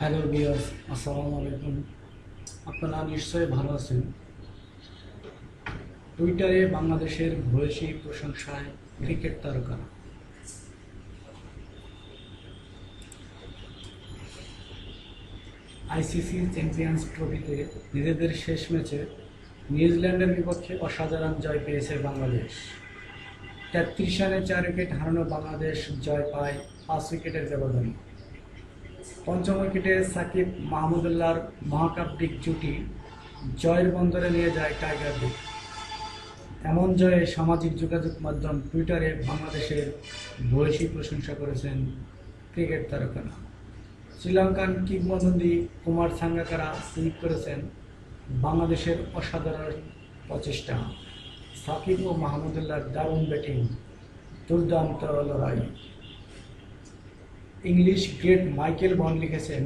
Hello বিয়াস আসসালামু আলাইকুম আপনারা নিশ্চয়ই ভালো আছেন। টুইটারে বাংলাদেশের ভূয়সী প্রশংসায় ক্রিকেট তারকা। আইসিসি চ্যাম্পিয়ন্স ট্রফিতে নিজেদের শেষ ম্যাচে নিউজিল্যান্ডের বিপক্ষে অসাধারণ জয় পেয়েছে বাংলাদেশ। তেত্রিশ রানে চার উইকেট হারানো বাংলাদেশ জয় পায় পাঁচ উইকেটের ব্যবধানে। পঞ্চম উইকেটে সাকিব মাহমুদুল্লাহর মহাকাব্যিক জুটি জয়ের বন্দরে নিয়ে যায় টাইগার টাইগারদের এমন জয়ে সামাজিক যোগাযোগ মাধ্যম টুইটারে বাংলাদেশের ভূয়সী প্রশংসা করেছেন ক্রিকেট তারকারা। শ্রীলঙ্কান কিংবদন্তি কুমার সাঙ্গাকারা টুইট করেছেন বাংলাদেশের অসাধারণ প্রচেষ্টা। সাকিব ও মাহমুদুল্লাহর দারুণ ব্যাটিং, দুর্দান্ত লড়াই। ইংলিশ গ্রেট মাইকেল বন লিখেছেন,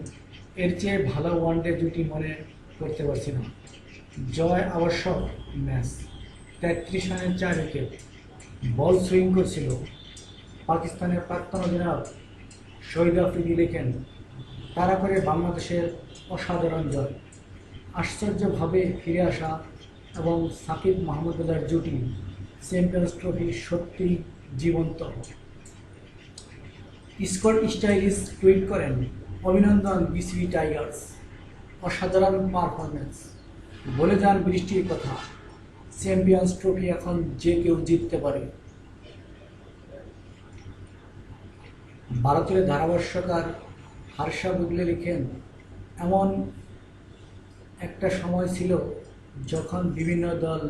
এর চেয়ে ভালো ওয়ানডে জুটি মনে করতে পারছি না। জয় আবশ্যক ম্যাচ। তেত্রিশ রানের চার উইকেট বল সুইং করছিল। পাকিস্তানের প্রাক্তন অধিনায়ক শহীদ আফ্রিদি লেখেন, তারা করে বাংলাদেশের অসাধারণ জয়। আশ্চর্যভাবে ফিরে আসা এবং সাকিব মাহমুদুল্লাহর জুটি চ্যাম্পিয়ন্স ট্রফি সত্যি জীবন্ত। স্কট স্টাইলিশ টুইট করেন অভিনন্দন বিসিবি টাইগার্স। অসাধারণ পারফরমেন্স বলে যান বৃষ্টির কথা, চ্যাম্পিয়ন্স ট্রফি এখন যে কেউ জিততে পারে। ভারতের ধারাভাষ্যকার হার্ষা বুগলে লিখেন, এমন একটা সময় ছিল যখন বিভিন্ন দল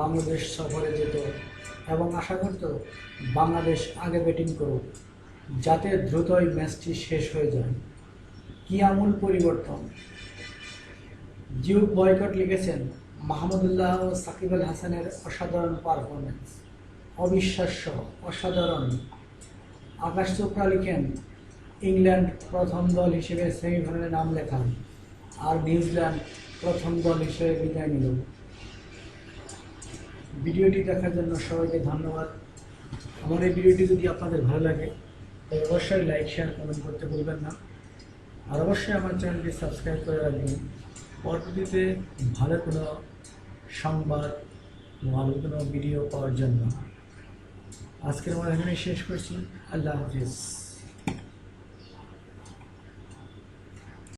বাংলাদেশ সফরে যেত এবং আশা করত বাংলাদেশ আগে ব্যাটিং করুক। যাতে দ্রুতই ম্যাচটি শেষ হয়ে যায়। কি আমূল পরিবর্তন। জিও বয়কট লিখেছেন, মাহমুদুল্লাহ ও সাকিব আল হাসানের অসাধারণ পারফরমেন্স অবিশ্বাস্য, অসাধারণ। আকাশ চোপড়া লিখেন, ইংল্যান্ড প্রথম দল হিসেবে সেমিফাইনালে নাম লেখান, আর নিউজিল্যান্ড প্রথম দল হিসেবে বিদায় নিল। ভিডিওটি দেখার জন্য সবাইকে ধন্যবাদ। আমার এই ভিডিওটি যদি আপনাদের ভালো লাগে তাহলে অবশ্যই লাইক শেয়ার কমেন্ট করতে ভুলবেন না। আর অবশ্যই আমার চ্যানেলটি সাবস্ক্রাইব করে রাখবেন। পরবর্তীতে ভালো কোনো সংবাদ, ভালো কোনো ভিডিও পাওয়ার জন্য। আজকের আমার এখানে শেষ করছি। আল্লাহ হাফিজ।